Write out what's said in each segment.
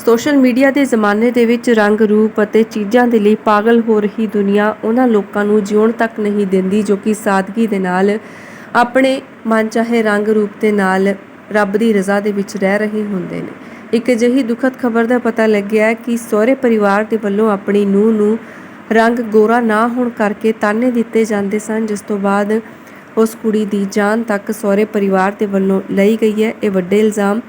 Social media ਦੇ ਜ਼ਮਾਨੇ ਦੇ ਵਿੱਚ ਰੰਗ, ਰੂਪ ਅਤੇ ਚੀਜ਼ਾਂ ਦੇ ਲਈ ਪਾਗਲ ਹੋ ਰਹੀ ਦੁਨੀਆ ਉਹਨਾਂ ਲੋਕਾਂ ਨੂੰ ਜਿਉਣ ਤੱਕ ਨਹੀਂ ਦਿੰਦੀ, ਜੋ ਕਿ ਸਾਦਗੀ ਦੇ ਨਾਲ ਆਪਣੇ ਮਨ ਚਾਹੇ ਰੰਗ, ਰੂਪ ਦੇ ਨਾਲ ਰੱਬ ਦੀ ਰਜ਼ਾ ਦੇ ਵਿੱਚ ਰਹਿ ਰਹੇ ਹੁੰਦੇ ਨੇ। ਇੱਕ ਅਜਿਹੀ ਦੁਖਦ ਖਬਰ ਦਾ ਪਤਾ ਲੱਗਿਆ ਕਿ ਸਹੁਰੇ ਪਰਿਵਾਰ ਦੇ ਵੱਲੋਂ ਆਪਣੀ ਨੂੰਹ ਨੂੰ ਰੰਗ ਗੋਰਾ ਨਾ ਹੋਣ ਕਰਕੇ ਤਾਨੇ ਦਿੱਤੇ ਜਾਂਦੇ ਸਨ, ਜਿਸ ਤੋਂ ਬਾਅਦ ਉਸ ਕੁੜੀ ਦੀ ਜਾਨ ਤੱਕ ਸਹੁਰੇ ਪਰਿਵਾਰ ਦੇ ਵੱਲੋਂ ਲਈ ਗਈ ਹੈ। ਇਹ ਵੱਡੇ ਇਲਜ਼ਾਮ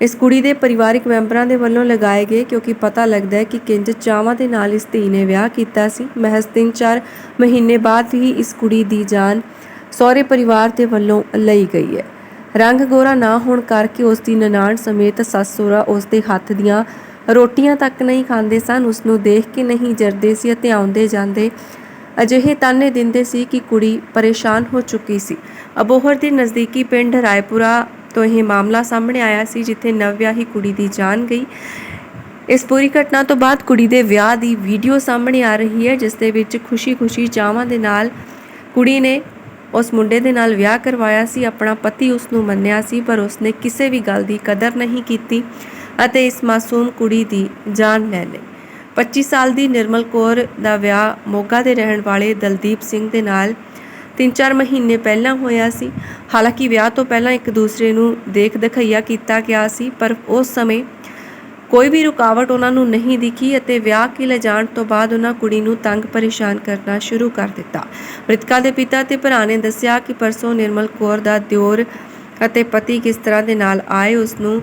ਇਸ ਕੁੜੀ ਦੇ ਪਰਿਵਾਰਕ ਮੈਂਬਰਾਂ ਦੇ ਵੱਲੋਂ ਲਗਾਏ ਗਏ ਕਿਉਂਕਿ ਪਤਾ ਲੱਗਦਾ ਹੈ ਕਿ ਕਿੰਜ ਚਾਵਾਂ ਦੇ ਨਾਲ ਇਸ ਧੀ ਨੇ ਵਿਆਹ ਕੀਤਾ ਸੀ। ਮਹਿਜ਼ 3-4 ਮਹੀਨੇ ਬਾਅਦ ਹੀ ਇਸ ਕੁੜੀ ਦੀ ਜਾਨ ਸਹੁਰੇ ਪਰਿਵਾਰ ਦੇ ਵੱਲੋਂ ਲਈ ਗਈ ਹੈ। ਰੰਗ ਗੋਰਾ ਨਾ ਹੋਣ ਕਰਕੇ ਉਸ ਦੀ ਨਨਾਣ ਸਮੇਤ ਸੱਸ ਸਹੁਰਾ ਉਸ ਦੇ ਹੱਥ ਦੀਆਂ ਰੋਟੀਆਂ ਤੱਕ ਨਹੀਂ ਖਾਂਦੇ ਸਨ। ਉਸ ਨੂੰ ਦੇਖ ਕੇ ਨਹੀਂ ਜਰਦੇ ਸੀ ਅਤੇ ਆਉਂਦੇ ਜਾਂਦੇ ਅਜਿਹੇ ਤਾਨੇ ਦਿੰਦੇ ਸੀ ਕਿ ਕੁੜੀ ਪਰੇਸ਼ਾਨ ਹੋ ਚੁੱਕੀ ਸੀ। ਅਬੋਹਰ ਦੇ ਨਜ਼ਦੀਕੀ ਪਿੰਡ ਰਾਏਪੁਰਾ ਤੋਂ ਇਹ ਮਾਮਲਾ ਸਾਹਮਣੇ ਆਇਆ ਸੀ, ਜਿੱਥੇ ਨਵਵਿਆਹੀ ਕੁੜੀ ਦੀ ਜਾਨ ਗਈ। ਇਸ ਪੂਰੀ ਘਟਨਾ ਤੋਂ ਬਾਅਦ ਕੁੜੀ ਦੇ ਵਿਆਹ ਦੀ ਵੀਡੀਓ ਸਾਹਮਣੇ ਆ ਰਹੀ ਹੈ, ਜਿਸ ਦੇ ਵਿੱਚ ਖੁਸ਼ੀ-ਖੁਸ਼ੀ ਚਾਵਾਂ ਦੇ ਨਾਲ ਕੁੜੀ ਨੇ ਉਸ ਮੁੰਡੇ ਦੇ ਨਾਲ ਵਿਆਹ ਕਰਵਾਇਆ ਸੀ, ਆਪਣਾ ਪਤੀ ਉਸ ਨੂੰ ਮੰਨਿਆ ਸੀ, ਪਰ ਉਸਨੇ ਕਿਸੇ ਵੀ ਗੱਲ ਦੀ ਕਦਰ ਨਹੀਂ ਕੀਤੀ ਅਤੇ ਇਸ ਮਾਸੂਮ ਕੁੜੀ ਦੀ ਜਾਨ ਲੈ ਲਈ। 25 ਸਾਲ ਦੀ ਨਿਰਮਲ ਕੌਰ ਦਾ ਵਿਆਹ ਮੋਗਾ ਦੇ ਰਹਿਣ ਵਾਲੇ ਦਲਦੀਪ ਸਿੰਘ ਦੇ ਨਾਲ 3-4 ਮਹੀਨੇ ਪਹਿਲਾਂ ਹੋਇਆ ਸੀ। ਹਾਲਾਂਕਿ ਵਿਆਹ ਤੋਂ ਪਹਿਲਾਂ ਇੱਕ ਦੂਸਰੇ ਨੂੰ ਦੇਖ ਦਿਖਈਆ ਕੀਤਾ ਗਿਆ ਸੀ, ਪਰ ਉਸ ਸਮੇਂ ਕੋਈ ਵੀ ਰੁਕਾਵਟ ਉਹਨਾਂ ਨੂੰ ਨਹੀਂ ਦਿਖੀ ਅਤੇ ਵਿਆਹ ਕੇ ਲਿਜਾਣ ਤੋਂ ਬਾਅਦ ਉਹਨਾਂ ਕੁੜੀ ਨੂੰ ਤੰਗ ਪਰੇਸ਼ਾਨ ਕਰਨਾ ਸ਼ੁਰੂ ਕਰ ਦਿੱਤਾ। ਮ੍ਰਿਤਕਾ ਦੇ ਪਿਤਾ ਤੇ ਭਰਾ ਨੇ ਦੱਸਿਆ ਕਿ ਪਰਸੋਂ ਨਿਰਮਲ ਕੌਰ ਦਾ ਦਿਓਰ ਅਤੇ ਪਤੀ ਕਿਸ ਤਰ੍ਹਾਂ ਦੇ ਨਾਲ ਆਏ ਉਸ ਨੂੰ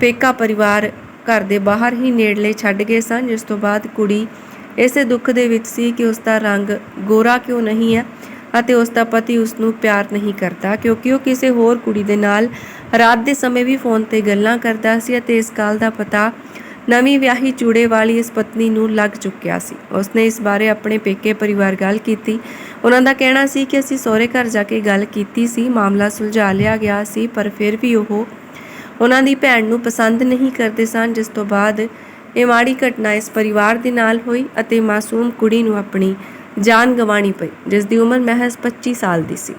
ਪੇਕਾ ਪਰਿਵਾਰ ਘਰ ਦੇ ਬਾਹਰ ਹੀ ਨੇੜਲੇ ਛੱਡ ਗਏ ਸਨ, ਜਿਸ ਤੋਂ ਬਾਅਦ ਕੁੜੀ ਇਸੇ ਦੁੱਖ ਦੇ ਵਿੱਚ ਸੀ ਕਿ ਉਸ ਦਾ ਰੰਗ ਗੋਰਾ ਕਿਉਂ ਨਹੀਂ ਹੈ। ਅਤੇ ਉਸ ਦਾ ਪਤੀ ਉਸ ਨੂੰ ਪਿਆਰ ਨਹੀਂ ਕਰਦਾ, ਕਿਉਂਕਿ ਉਹ ਕਿਸੇ ਹੋਰ ਕੁੜੀ ਦੇ ਨਾਲ ਰਾਤ ਦੇ ਸਮੇਂ ਵੀ ਫੋਨ ਤੇ ਗੱਲਾਂ ਕਰਦਾ ਸੀ ਅਤੇ ਇਸ ਗੱਲ ਦਾ ਪਤਾ ਨਵੀਂ ਵਿਆਹੀ ਚੂੜੇ ਵਾਲੀ ਇਸ ਪਤਨੀ ਨੂੰ ਲੱਗ ਚੁੱਕਿਆ ਸੀ। ਉਸਨੇ ਇਸ ਬਾਰੇ ਆਪਣੇ ਪੇਕੇ ਪਰਿਵਾਰ ਗੱਲ ਕੀਤੀ। ਉਹਨਾਂ ਦਾ ਕਹਿਣਾ ਸੀ ਕਿ ਅਸੀਂ ਸਹੁਰੇ ਘਰ ਜਾ ਕੇ ਗੱਲ ਕੀਤੀ ਸੀ, ਮਾਮਲਾ ਸੁਲਝਾ ਲਿਆ ਗਿਆ ਸੀ, ਪਰ ਫਿਰ ਵੀ ਉਹ ਉਹਨਾਂ ਦੀ ਭੈਣ ਨੂੰ ਪਸੰਦ ਨਹੀਂ ਕਰਦੇ ਸਨ, ਜਿਸ ਤੋਂ ਬਾਅਦ ਇਹ ਮਾੜੀ ਘਟਨਾ ਇਸ ਪਰਿਵਾਰ ਦੇ ਨਾਲ ਹੋਈ ਅਤੇ ਮਾਸੂਮ ਕੁੜੀ ਨੂੰ ਆਪਣੀ ਜਾਨ ਗਵਾਣੀ ਪਈ ਜਿਸ ਦੀ ਉਮਰ ਮਹਿਜ਼ 25 ਸਾਲ ਦੀ ਸੀ।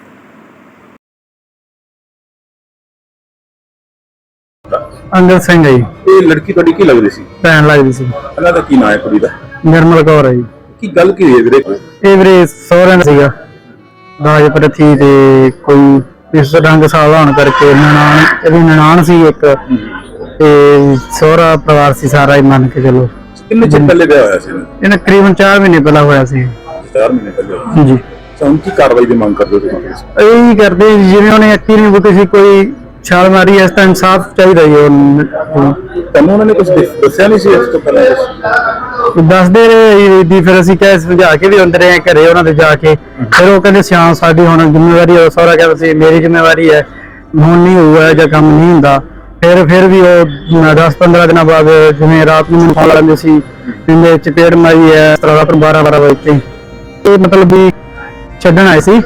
ਅੰਗਦ ਸਿੰਘ ਹੈ ਜੀ। ਇਹ ਲੜਕੀ ਤੁਹਾਡੀ ਕੀ ਲੱਗਦੀ ਸੀ? ਭੈਣ ਲੱਗਦੀ ਸੀ। ਇਹਨਾਂ ਦਾ ਕੀ ਨਾਂ ਹੈ ਕੁੜੀ ਦਾ? ਨਿਰਮਲ ਕੌਰ ਹੈ ਜੀ। ਕੀ ਗੱਲ ਕੀ ਹੋਈ ਹੈ ਵੀਰੇ? ਇਹ ਵੀਰੇ ਸਹੁਰਿਆਂ ਦਾ ਸੀਗਾ। ਦਾਜ ਪ੍ਰਥੀ ਤੇ ਕੋਈ ਇਸ ਰੰਗ ਸਾਲਾ ਹੋਣ ਕਰਕੇ ਨਨਾਣ ਇਹਦੀ ਨਨਾਣ ਸੀ ਇੱਕ। ਤੇ ਸਹੁਰਾ ਪਰਿਵਾਰ ਸੀ ਸਾਰਾ ਹੀ ਮੰਨ ਕੇ ਚਲੋ। ਕਿੰਨੇ ਚਿਰ ਪਹਿਲੇ ਵਿਆਹ ਹੋਇਆ ਸੀ ਇਹਨੇ? ਤਕਰੀਬਨ 4 ਮਹੀਨੇ ਪਹਿਲਾਂ ਹੋਇਆ ਸੀ। 4 ਮਹੀਨੇ ਪਹਿਲੇ ਹੋਇਆ ਜੀ ਤਾਂ ਹੁਣ ਕੀ ਕਾਰਵਾਈ ਦੀ ਮੰਗ ਕਰਦੇ ਹੋ ਤੁਸੀਂ? ਇਹੀ ਕਰਦੇ ਜੀ, ਜਿਵੇਂ ਉਹਨੇ ਅੱਕੀ ਨਹੀਂ ਬੁੱਤੀ ਸੀ ਕੋਈ ਛਾਲ ਮਾਰੀ ਇਸ ਤਾਂ ਇਨਸਾਫ ਚਾਹੀਦਾ ਜੀ ਉਹਨੂੰ ਤੁਹਾਨੂੰ ਉਹਨਾਂ ਨੇ ਕੁਝ ਦੱਸਿਆ ਨਹੀਂ ਸੀ ਇਸ ਤੋਂ ਪਹਿਲਾਂ ਦੱਸਦੇ ਰਹੇ ਜੀ ਦੀ ਫਿਰ ਅਸੀਂ ਕਹੇ ਸਮਝਾ ਕੇ ਵੀ ਅੰਦਰ ਰਹੇ ਘਰੇ ਉਹਨਾਂ ਦੇ ਜਾ ਕੇ। ਫਿਰ ਉਹ ਕਹਿੰਦੇ ਸਿਆਂ ਸਾਡੀ ਹੁਣ ਜ਼ਿੰਮੇਵਾਰੀ ਹੈ ਸਹੁਰਾ ਕਹਿੰਦਾ ਸੀ ਮੇਰੀ ਜ਼ਿੰਮੇਵਾਰੀ ਹੈ ਹੁਣ ਨਹੀਂ ਹੋਊਗਾ ਜਾਂ ਕੰਮ ਨਹੀਂ ਹੁੰਦਾ। ਫਿਰ ਫਿਰ ਵੀ ਉਹ 10-15 ਦਿਨਾਂ ਬਾਅਦ ਜਿਵੇਂ ਰਾਤ ਨੂੰ ਮੈਨੂੰ ਫੋਨ ਲਾਉਂਦੇ ਸੀ ਕਹਿੰਦੇ ਚਪੇੜ ਮਾਰੀ ਹੈ ਇਸ ਤਰ੍ਹਾਂ ਦਾ 12-12 ਵਜੇ ਤੇ ਇਹ ਮਤਲਬ ਵੀ ਛੱਡਣ ਆਏ ਸੀ।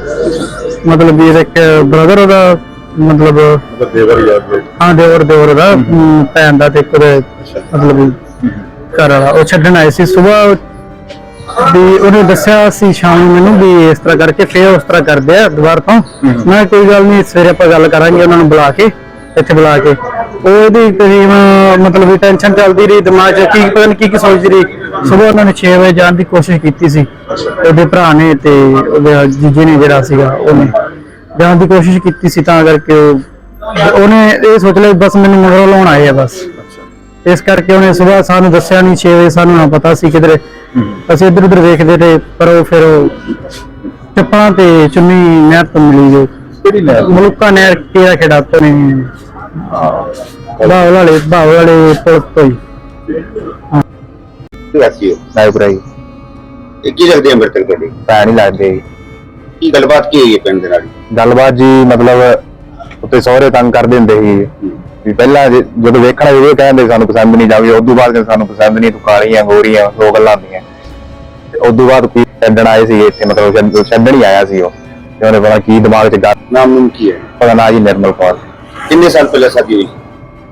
ਮਤਲਬ ਵੀ ਇਹਦਾ ਇੱਕ ਬ੍ਰਦਰ ਉਹਦਾ ਮਤਲਬ ਮਤਲਬ ਦੇਵਰ ਯਾਦ ਦੇ ਹਾਂ ਦੇਵਰ ਦੇਵਰ ਦਾ ਭੈਣ ਦਾ ਤੇ ਇੱਕ ਉਹਦੇ ਮਤਲਬ ਵੀ ਘਰ ਵਾਲਾ। ਉਹ ਛੱਡਣ ਆਏ ਸੀ। ਸਵੇਰ ਵੀ ਉਹਨੇ ਦੱਸਿਆ ਸੀ ਸ਼ਾਮ ਨੂੰ ਮੈਨੂੰ ਵੀ ਇਸ ਤਰ੍ਹਾਂ ਕਰਕੇ ਫੇਰ ਉਸ ਤਰ੍ਹਾਂ ਕਰਦੇ ਆ ਦੁਬਾਰ ਤੋਂ। ਮੈਂ ਕੋਈ ਗੱਲ ਨਹੀਂ ਸਵੇਰੇ ਆਪਾਂ ਗੱਲ ਕਰਾਂਗੇ ਉਹਨਾਂ ਨੂੰ ਬੁਲਾ ਕੇ ਇੱਥੇ ਬੁਲਾ ਕੇ। ਉਹ ਇਹਦੀ ਤਕਰੀਬਨ ਮਤਲਬ ਵੀ ਟੈਨਸ਼ਨ ਚੱਲਦੀ ਰਹੀ ਦਿਮਾਗ 'ਚ ਕੀ ਪਤਾ ਨਹੀਂ ਕੀ ਕੀ ਸੋਚਦੀ ਰਹੀ। ਸਵੇਰ ਉਹਨਾਂ ਨੇ 6 ਵਜੇ ਜਾਣ ਦੀ ਕੋਸ਼ਿਸ਼ ਕੀਤੀ ਸੀ। ਉਹਦੇ ਭਰਾ ਨੇ ਤੇ ਉਹਦੇ ਜੀਜੇ ਨੇ ਜਿਹੜਾ ਸੀਗਾ ਉਹਨੇ ਜਾਣ ਦੀ ਕੋਸ਼ਿਸ਼ ਕੀਤੀ ਸੀ ਤਾਂ ਕਰਕੇ ਉਹ- ਉਹਨੇ ਇਹ ਸੋਚ ਲਿਆ ਬਸ ਮੈਨੂੰ ਮਗਰੋਂ ਲਾਉਣ ਆਏ ਆ ਬਸ। ਇਸ ਕਰਕੇ ਉਹਨੇ ਸਵੇਰ ਸਾਨੂੰ ਦੱਸਿਆ ਨਹੀਂ 6 ਵਜੇ ਸਾਨੂੰ ਨਾ ਪਤਾ ਸੀ ਕਿਧਰੇ। ਅਸੀਂ ਇੱਧਰ ਉੱਧਰ ਵੇਖਦੇ ਰਹੇ ਪਰ ਉਹ ਫਿਰ ਚੱਪਲਾਂ ਤੇ ਚੁੰਨੀ ਨਹਿਰ ਤੋਂ ਮਿਲੀ ਜੋ। ਮਲੂਕਾ ਨਹਿਰ ਕਿਹੜਾ ਖੇੜਾ? ਤੋਂ ਨੇ ਬਾਵਲ ਵਾਲੇ ਬਾਵਲ ਵਾਲੇ ਪੁਲ ਤੋਂ ਹੀ ਵਾਸੀ ਹੋ? ਨਾਇਪੁਰਾ ਜੀ ਇਹ ਕੀ ਲੱਗਦੇ ਆ ਮ੍ਰਿਤਕ ਤੁਹਾਡੇ? ਭੈਣ ਹੀ ਲੱਗਦੇ। ਕੀ ਗੱਲਬਾਤ ਕੀ ਹੋਈ ਹੈ ਪਿੰਡ ਦੇ ਨਾਲ? ਗੱਲਬਾਤ ਜੀ ਮਤਲਬ ਉੱਤੇ ਸਹੁਰੇ ਤੰਗ ਕਰਦੇ ਹੁੰਦੇ ਸੀ। ਵੀ ਪਹਿਲਾਂ ਜੇ- ਜਦੋਂ ਵੇਖਣਾ ਵੀ ਇਹ ਕਹਿੰਦੇ ਸਾਨੂੰ ਪਸੰਦ ਨਹੀਂ ਜਾਵੇ ਉਦੋਂ ਬਾਅਦ ਕਹਿੰਦੇ ਸਾਨੂੰ ਪਸੰਦ ਨਹੀਂ ਤੂੰ ਕਾਲੀਆਂ ਗੋਰੀਆਂ ਦੋ ਗੱਲਾਂ ਹੁੰਦੀਆਂ। ਤੇ ਉਦੋਂ ਬਾਅਦ ਕੋਈ ਛੱਡਣ ਆਏ ਸੀ ਇੱਥੇ ਮਤਲਬ ਛੱਡ- ਛੱਡਣ ਹੀ ਆਇਆ ਸੀ ਉਹ। ਤੇ ਉਹਨੇ ਪਤਾ ਕੀ ਦਿਮਾਗ 'ਚ ਗੱਲ ਨਾਮ ਨੂਮ ਕੀ ਹੈ? ਪਤਾ ਨਾ ਜੀ ਨਿਰਮਲ ਕੌਰ। ਕਿੰਨੇ ਸਾਲ ਪਹਿਲਾਂ ਸ਼ਾਦੀ ਹੋਈ?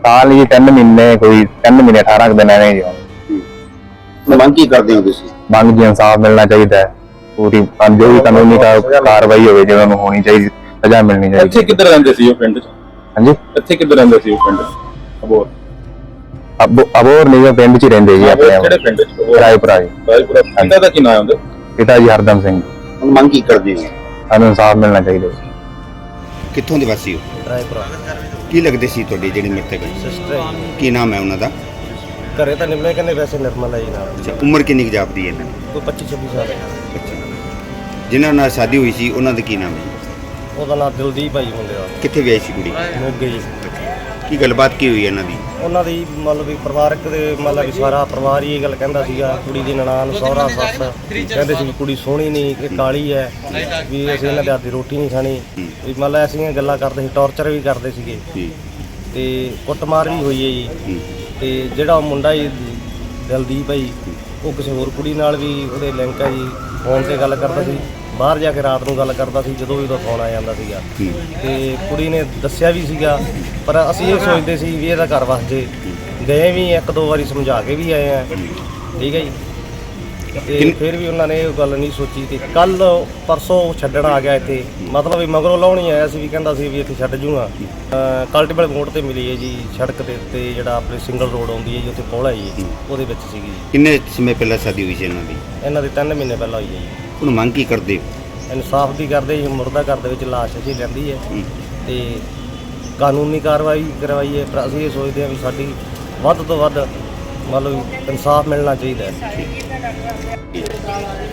ਸਾਲ ਜੀ 3 ਮਹੀਨੇ ਕੋਈ 3 ਮਹੀਨੇ 18 ਕੁ ਦਿਨ ਐਵੇਂ ਜੀ ਹੁਣ। ਮੰਗ ਕੀ ਕਰਦੇ ਹੋ ਤੁਸੀਂ? ਮੰਗ ਜੀ ਇਨਸਾਫ ਮਿਲਣਾ ਚਾਹੀਦਾ ਹੈ। ਪੂਰੀ ਜੋ ਵੀ ਕਾਨੂੰਨੀ ਕਾ- ਕਾਰਵਾਈ ਹੋਵੇ ਜਿਹਨਾਂ ਨੂੰ ਹੋਣੀ ਚਾਹੀਦੀ ਸਜ਼ਾ ਮਿਲਣੀ ਚਾਹੀਦੀ। ਇੱਥੇ ਕਿੱਧਰ ਰਹਿੰਦੇ ਸੀ ਉਹ ਪਿੰਡ 'ਚ? ਹਾਂਜੀ? ਇੱਥੇ ਕਿੱਧਰ ਰਹਿੰਦੇ ਸੀ ਉਹ ਪਿੰਡ? ਅਬੋਰ ਅਬੋ- ਅਬੋਰ ਨਹੀਂ ਉਹ ਪਿੰਡ 'ਚ ਹੀ ਰਹਿੰਦੇ ਜੀ ਆਪਣੇ ਕਿਹੜੇ ਪਿੰਡ ਚ? ਰਾਏਪੁਰਾ ਜੀ। ਰਾਏਪੁਰਾ। ਪਿੰਡ ਦਾ ਕੀ ਨਾਮ ਹੈ ਉਹਦਾ? ਪਿਤਾ ਜੀ ਹਰਦਮ ਸਿੰਘ। ਹੁਣ ਮੰਗ ਕੀ ਕਰਦੇ ਹੋ? ਸਾਨੂੰ ਇਨਸਾਫ ਮਿਲਣਾ ਚਾਹੀਦਾ ਜੀ। ਕਿੱਥੋਂ ਦੇ ਵਾਸੀ ਹੋ? ਰਾਏਪੁਰਾ। ਕੀ ਲੱਗਦੇ ਸੀ ਤੁਹਾਡੇ ਜਿਹੜੇ ਮ੍ਰਿਤਕ? ਹੈ? ਸਿਸਟਰ ਹੈ। ਜੀ। ਕੀ ਨਾਮ ਹੈ ਉਹਨਾਂ ਦਾ? ਘਰੇ ਤਾਂ ਨਿੰਮੇ ਕਹਿੰਦੇ ਵੈਸੇ ਨਿਰਮਲ ਹੈ ਜੀ ਅੱਛਾ ਉਮਰ ਕਿੰਨੀ ਕੁ ਜਾਪਦੀ ਹੈ ਇਹਨਾਂ ਦੀ? ਕੋਈ 25 26 ਸਾਲ ਹੈ। ਅੱਛਾ। ਜਿਨ੍ਹਾਂ ਨਾਲ ਸ਼ਾਦੀ ਹੋਈ ਸੀ ਉਹਨਾਂ ਦਾ ਕੀ ਨਾਮ ਹੈ? ਉਹਦਾ ਨਾਮ ਦਿਲਦੀਪ ਭਾਈ ਮੁੰਡੇ ਦਾ। ਕਿੱਥੇ ਵਿਆਹੀ ਸੀ ਕੁੜੀ? ਮੋਗੇ ਜੀ। ਕੀ ਗੱਲਬਾਤ ਕੀ ਹੋਈ ਇਹਨਾਂ ਦੀ? ਉਹਨਾਂ ਦੀ ਮਤਲਬ ਵੀ ਪਰਿਵਾਰਕ ਦੇ ਮਤਲਬ ਵੀ ਸਾਰਾ ਪਰਿਵਾਰ ਹੀ ਇਹ ਗੱਲ ਕਹਿੰਦਾ ਸੀਗਾ, ਕੁੜੀ ਦੀ ਨਨਾਣ, ਸਹੁਰਾ, ਸੱਸ, ਕਹਿੰਦੇ ਸੀ ਵੀ ਕੁੜੀ ਸੋਹਣੀ ਨਹੀਂ ਇਹ ਕਾਲੀ ਹੈ, ਵੀ ਅਸੀਂ ਇਹਨਾਂ ਦੇ ਹੱਥ ਦੀ ਰੋਟੀ ਨਹੀਂ ਖਾਣੀ। ਵੀ ਮਤਲਬ ਐਸੀਆਂ ਗੱਲਾਂ ਕਰਦੇ ਸੀ, ਟੌਰਚਰ ਵੀ ਕਰਦੇ ਸੀਗੇ। ਜੀ ਤੇ ਕੁੱਟਮਾਰ ਵੀ ਹੋਈ ਹੈ ਜੀ। ਹੂੰ। ਤੇ ਜਿਹੜਾ ਉਹ ਮੁੰਡਾ ਜੀ, ਦਲਦੀਪ ਹੈ ਜੀ, ਉਹ ਕਿਸੇ ਹੋਰ ਕੁੜੀ ਨਾਲ ਵੀ ਉਹਦੇ ਲਿੰਕ ਹੈ ਜੀ, ਫੋਨ ਤੇ ਗੱਲ ਕਰਦਾ ਸੀ। ਬਾਹਰ ਜਾ ਕੇ ਰਾਤ ਨੂੰ ਗੱਲ ਕਰਦਾ ਸੀ ਜਦੋਂ ਵੀ ਉਹਦਾ ਫੋਨ ਆ ਜਾਂਦਾ ਸੀਗਾ। ਹੂੰ। ਤੇ ਕੁੜੀ ਨੇ ਦੱਸਿਆ ਵੀ ਸੀਗਾ ਪਰ ਅਸੀਂ ਇਹ ਸੋਚਦੇ ਸੀ ਵੀ ਇਹਦਾ ਘਰ ਵਸ ਜੇ। ਗਏ ਵੀ ਇੱਕ ਦੋ ਵਾਰੀ ਸਮਝਾ ਕੇ ਵੀ ਆਏ ਆ। ਠੀਕ ਹੈ ਜੀ। ਤੇ ਫਿਰ ਵੀ ਉਹਨਾਂ ਨੇ ਇਹ ਗੱਲ ਨਹੀਂ ਸੋਚੀ ਤੇ ਕੱਲ ਪਰਸੋਂ ਛੱਡਣ ਆ ਗਿਆ ਇੱਥੇ। ਮਤਲਬ ਵੀ ਮਗਰੋਂ ਲਾਉਣੀ ਆਇਆ ਸੀ ਵੀ ਕਹਿੰਦਾ ਸੀ ਵੀ ਇੱਥੇ ਛੱਡ ਜੂਗਾ। ਕਲਟੀਬਲ ਮੋੜ ਤੇ ਮਿਲੀ ਹੈ ਜੀ ਸੜਕ ਦੇ ਉੱਤੇ ਜਿਹੜਾ ਆਪਣੇ ਸਿੰਗਲ ਰੋਡ ਆਉਂਦੀ ਹੈ ਜੀ ਉੱਥੇ ਪੌੜਾ ਜੀ ਉਹਦੇ ਵਿੱਚ ਸੀਗੀ ਜੀ। ਕਿੰਨੇ ਸਮੇਂ ਪਹਿਲਾਂ ਸ਼ਾਦੀ ਹੋਈ ਸੀ ਇਹਨਾਂ ਦੀ? ਇਹਨਾਂ ਦੀ 3 ਮਹੀਨੇ ਪਹਿਲਾਂ ਹੋਈ ਹੈ ਜੀ। ਹੁਣ ਮੰਗ ਕੀ ਕਰਦੇ ਹੋ? ਇਨਸਾਫ ਦੀ ਕਰਦੇ ਜੀ ਮੁਰਦਾ ਘਰ ਦੇ ਵਿੱਚ ਲਾਸ਼ ਜੀ ਲੈਂਦੀ ਹੈ। ਹੂੰ। ਤੇ ਕਾਨੂੰਨੀ ਕਾਰਵਾਈ ਕਰਵਾਈ ਹੈ ਪਰ ਅਸੀਂ ਇਹ ਸੋਚਦੇ ਹਾਂ ਵੀ ਸਾਡੀ ਵੱਧ ਤੋਂ ਵੱਧ ਮਤਲਬ ਇਨਸਾਫ ਮਿਲਣਾ ਚਾਹੀਦਾ ਹੈ।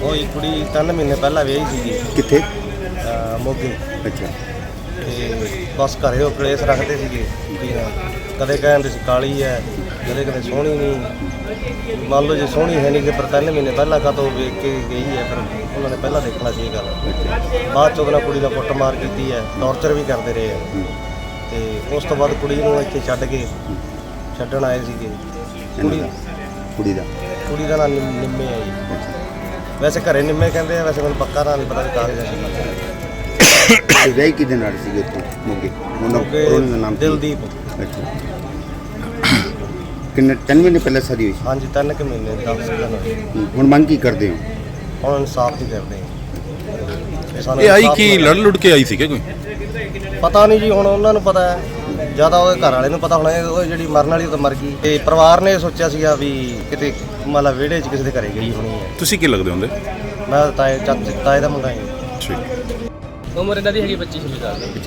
ਉਹ ਇੱਕ ਕੁੜੀ 3 ਮਹੀਨੇ ਪਹਿਲਾਂ ਵਿਆਹੀ ਸੀਗੀ। ਕਿੱਥੇ? ਅਹ ਮੋਗੇ। ਅੱਛਾ। ਤੇ ਬਸ ਘਰੇ ਉਹ ਕਲੇਸ਼ ਰੱਖਦੇ ਸੀਗੇ ਵੀ ਹਾਂ, ਕਦੇ ਕਹਿੰਦੇ ਸੀ ਕਾਲੀ ਹੈ ਕਦੇ ਕਦੇ ਸੋਹਣੀ ਨਹੀਂ। ਮੰਨ ਲਓ ਜੇ ਸੋਹਣੀ ਹੈ ਨਹੀਂ ਤੇ ਪਰ ਤਿੰਨ ਮਹੀਨੇ ਪਹਿਲਾਂ ਕਦੋਂ ਵੇਖ ਕੇ ਗਈ ਹੈ ਫਿਰ ਉਹਨਾਂ ਨੇ ਪਹਿਲਾਂ ਦੇਖਣਾ ਸੀ ਇਹ ਗੱਲ। ਬਾਅਦ ਚ ਉਹਦੇ ਨਾਲ ਕੁੜੀ ਦਾ ਕੁੱਟਮਾਰ ਕੀਤੀ ਹੈ ਟੌਰਚਰ ਵੀ ਕਰਦੇ ਰਹੇ ਹੈ। ਤੇ ਉਸ ਤੋਂ ਬਾਅਦ ਕੁੜੀ ਨੂੰ ਇੱਥੇ ਛੱਡ ਕੇ ਛੱਡਣ ਆਏ ਸੀਗੇ। ਕੁੜੀ ਕੁੜੀ ਦਾ? ਕੁੜੀ ਦਾ ਨਾਮ ਨਿੰਮ- ਹੈ ਜੀ। ਵੈਸੇ ਘਰੇ ਨਿੰਮੇ ਕਹਿੰਦੇ ਆ ਵੈਸੇ ਮੈਨੂੰ ਪੱਕਾ ਨਾਂ ਨਹੀਂ ਪਤਾ ਵੀ ਕਾਗਜ਼ਾਂ ਤੇ ਵਿਆਹੀ ਕਿਹਦੇ ਨਾਲ ਸੀਗੇ ਉੱਥੇ? ਮੋਗੇ? ਉਹਨਾਂ ਉਹਨਾਂ ਦਾ ਨਾਮ ਕੀ? ਦਿਲਦੀਪ। ਅੱਛਾ। ਕਿੰਨੇ ਤਿੰਨ ਮਹੀਨੇ ਪਹਿਲਾਂ ਸ਼ਾਦੀ ਹੋਈ ਹਾਂਜੀ ਤਿੰਨ ਕੁ ਮਹੀਨੇ 10 ਦਿਨ ਹੋਏ। ਸੀ ਹੁਣ ਮੰਗ ਕੀ ਕਰਦੇ ਹੋ? ਹੁਣ ਇਨਸਾਫ ਹੀ ਕਰਦੇ ਹਾਂ। ਸਾਨੂੰ ਇਹ ਆਈ ਇਨਸਾਫ਼ ਕੀ। ਲੜ ਲੁੜ ਕੇ ਆਈ ਸੀ ਕਿ ਕੋਈ? ਪਤਾ ਨਹੀਂ ਜੀ ਹੁਣ ਉਹਨਾਂ ਨੂੰ ਪਤਾ ਹੈ। ਜ਼ਿਆਦਾ ਉਹਦੇ ਘਰ ਵਾਲੇ ਨੂੰ ਪਤਾ ਹੋਣਾ ਇਹ- ਉਹ ਜਿਹੜੀ ਮਰਨ ਵਾਲੀ ਉਹ ਤਾਂ ਮਰ ਗਈ। ਤੇ ਪਰਿਵਾਰ ਨੇ ਸੋਚਿਆ ਸੀਗਾ ਵੀ ਕਿਤੇ ਮਤਲਬ ਵਿਹੜੇ 'ਚ ਕਿਸੇ ਦੇ ਘਰੇ ਗਈ ਹੋਣੀ ਹੈ। ਤੁਸੀਂ ਕੀ ਲੱਗਦੇ ਹੁੰਦੇ? ਮੈਂ ਤਾਂ ਤਾਏ ਚਾਚੇ ਤਾਏ ਦਾ ਮੁੰਡਾ ਹਾਂ ਠੀਕ। ਉਮਰ ਇਹਨਾਂ ਦੀ ਹੈਗੀ 25 26 ਸਾਲ ਦੀ।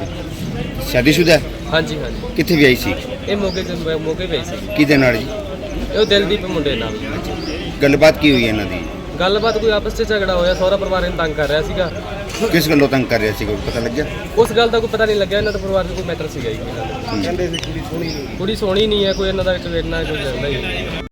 ਸ਼ਾਦੀशुदा ਹੈ? ਹਾਂਜੀ ਹਾਂਜੀ। ਕਿੱਥੇ ਵਿਆਹੀ ਸੀ? ਇਹ ਮੋਗੇ ਦੇ ਮੋਗੇ ਪਈ ਸੀ। ਕਿਹਦੇ ਨਾਲ ਜੀ? ਇਹ ਉਹ ਦਿਲਦੀਪ ਮੁੰਡੇ ਨਾਲ। ਗੱਲਬਾਤ ਕੀ ਹੋਈ ਇਹਨਾਂ ਦੀ? ਗੱਲਬਾਤ ਕੋਈ ਆਪਸ 'ਚ ਝਗੜਾ ਹੋਇਆ ਸਹੁਰਾ ਪਰਿਵਾਰ ਇਹਨੂੰ ਤੰਗ ਕਰ ਰਿਹਾ ਸੀਗਾ। ਕਿਸ ਗੱਲੋਂ ਤੰਗ ਕਰ ਰਿਹਾ ਸੀ ਕੋਈ ਪਤਾ ਲੱਗਿਆ? ਉਸ ਗੱਲ ਦਾ ਕੋਈ ਪਤਾ ਨਹੀਂ ਲੱਗਿਆ ਇਹਨਾਂ ਦਾ ਪਰਿਵਾਰ 'ਚ ਕੋਈ ਮੈਟਰ ਸੀਗਾ ਜੀ। ਇਹਨਾਂ ਦਾ ਕਹਿੰਦੇ ਸੀ ਕੁੜੀ ਸੋਹਣੀ ਨਹੀਂ। ਕੁੜੀ ਸੋਹਣੀ ਨਹੀਂ ਹੈ ਕੋਈ ਇਹਨਾਂ ਦਾ ਵਿੱਚ ਇੰਨਾ ਕੋਈ ਹੀ ਨਹੀਂ।